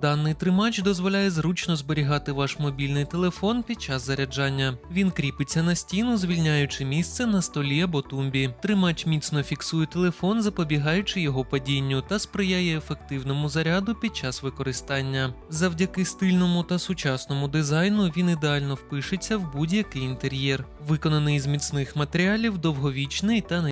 Даний тримач дозволяє зручно зберігати ваш мобільний телефон під час заряджання. Він кріпиться на стіну, звільняючи місце на столі або тумбі. Тримач міцно фіксує телефон, запобігаючи його падінню, та сприяє ефективному заряду під час використання. Завдяки стильному та сучасному дизайну він ідеально впишеться в будь-який інтер'єр. Виконаний з міцних матеріалів, довговічний та